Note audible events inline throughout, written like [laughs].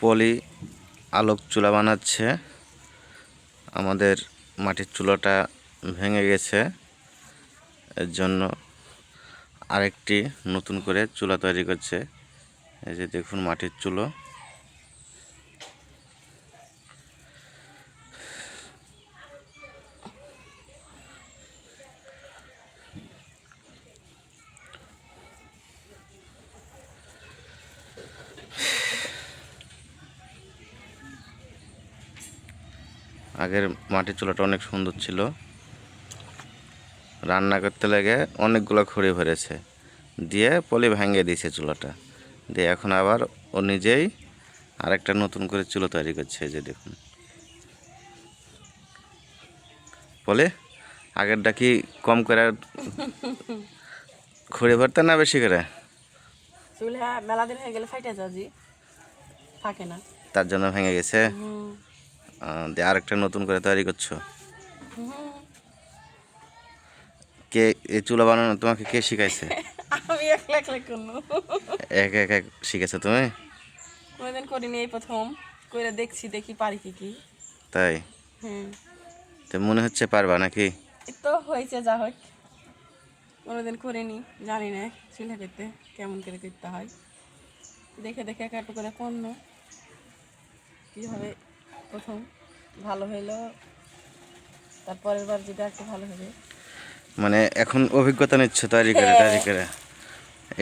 পলি আলোক চুলা বানাচ্ছে। আমাদের মাটির চুলাটা ভেঙে গেছে। এর জন্য আরেকটি নতুন করে চুলা তৈরি করছে। এই যে দেখুন মাটির চুলো। আগের মাটির চুলাটা অনেক সুন্দর ছিল। রান্না করতে লেগে অনেকগুলো খড়ি ভরেছে। দিয়ে পলি ভেঙে দিয়েছে চুলাটা। দিয়ে এখন আবার ও নিজেই আরেকটা নতুন করে চুলো তৈরি করছে এই যে দেখুন। বলে আগেরটা কি কম করে খড়ি ভরতে না বেশি করে? চুলে মেলা দিন হয়ে গেলে ফাইটে থাকে না। তার জন্য ভেঙে গেছে? দিয়ে আরেকটা নতুন করে তৈরি করছ? কে এই চুলা বানানো তোমাকে কে শিখাইছে? আমি একলা একলা করব। এক এক এক শিখেছো তুমি? কোনোদিন করিনি এই প্রথম। করে দেখছি দেখি পারি কি কি। তাই? হুম। তো মনে হচ্ছে পারবা নাকি? তো হয়েছে যা হোক। কোনোদিন করিনি জানি না চুলে করতে কেমন করে করতে হয়। দেখে দেখে এক একটু করে পণ্য কীভাবে প্রথম ভালো হইল তারপরের বার যেটা একটু ভালো হবে। মানে এখন অভিজ্ঞতা নিচ্ছ তৈরি করে হ্যাঁ। তৈরি করে।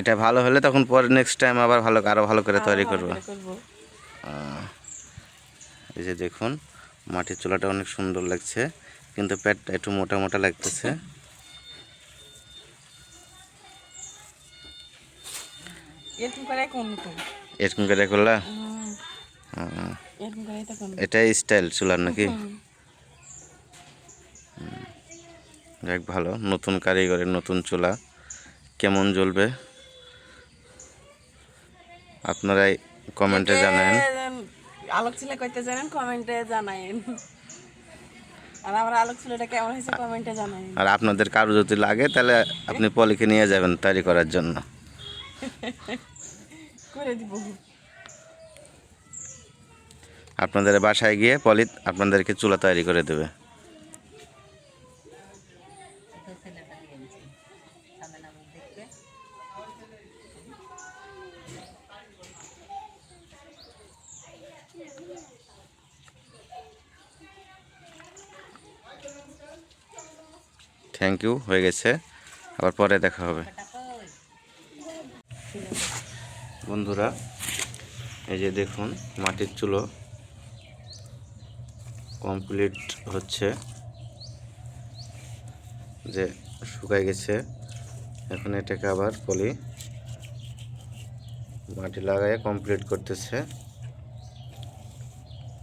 এটা ভালো হলে তখন পরে নেক্সট টাইম আবার ভালো আরও ভালো করে তৈরি করব। এই যে দেখুন মাটির চুলাটা অনেক সুন্দর লাগছে কিন্তু পেটটা একটু মোটা মোটা লাগতেছে। এরকম করে করলা? এটাই স্টাইল চুলার নাকি। যাক ভালো। নতুন কারিগরের নতুন চুলা। কেমন জ্বলবে? আপনারাই কমেন্টে জানান এ, আলোক ছিল কইতে জানেন কমেন্টে জানাইন আর আমার আলোক কেমন হয়েছে কমেন্টে জানাইন আর আপনাদের কারও যদি লাগে তাহলে আপনি পলিকে নিয়ে যাবেন তৈরি করার জন্য। [laughs] করে দিব। আপনাদের বাসায় গিয়ে পলি আপনাদেরকে চুলা তৈরি করে দেবে। থ্যাংক ইউ হয়ে গেছে। আবার পরে দেখা হবে। বন্ধুরা, এই যে দেখুন, মাটির চুলো। কমপ্লিট হচ্ছে। যে শুকায় গেছে। এখন এটাকে আবার পলি মাটি লাগায় কমপ্লিট করতেছে।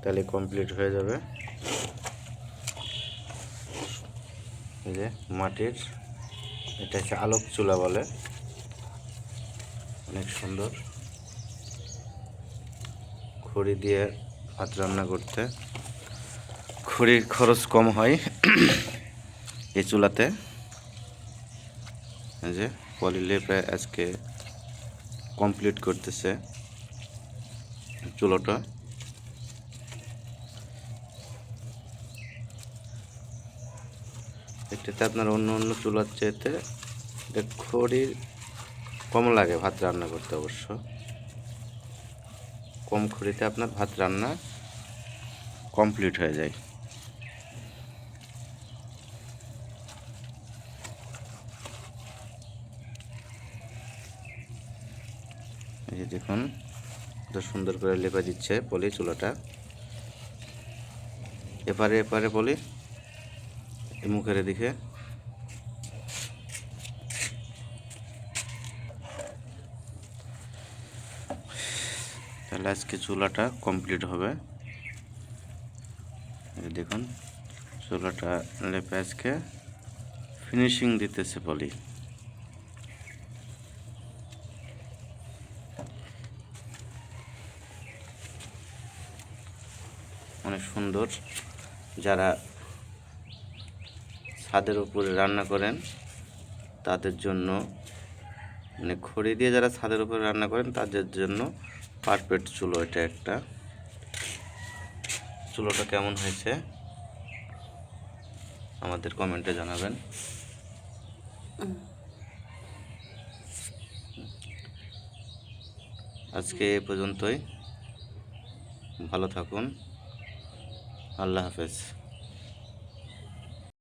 তাহলে কমপ্লিট হয়ে যাবে। এই যে মাটির, এটা হচ্ছে আলোক চুলা বলে। অনেক সুন্দর। খড়ি দিয়ে ভাত রান্না করতে। খড়ির খরচ কম হয় এই চুলাতে। যে যে পলিলেপে আজকে কমপ্লিট করতেছে চুলাটা। এটাতে আপনার অন্য অন্য চুলার চেয়েতে খড়ির কম লাগে ভাত রান্না করতে অবশ্য। কম খড়িতে আপনার ভাত রান্না কমপ্লিট হয়ে যায়। এই যে দেখুন কত সুন্দর করে লেপা দিচ্ছে পলি চুলাটা। এপারে এপারে পলি মুখের দিকে তাহলে আজকে চুলাটা কমপ্লিট হবে। দেখুন, চুলাটা লেপে আজকে ফিনিশিং দিতেছে বলি অনেক সুন্দর। যারা ছাদের উপরে রান্না করেন, তাদের জন্য মানে খড়ি দিয়ে যারা ছাদের উপরে রান্না করেন, তাদের জন্য পারফেক্ট চুলো এটা একটা। চুলোটা কেমন হয়েছে? আমাদের কমেন্টে জানাবেন। আজকে এ পর্যন্তই। ভালো থাকুন। আল্লাহ হাফেজ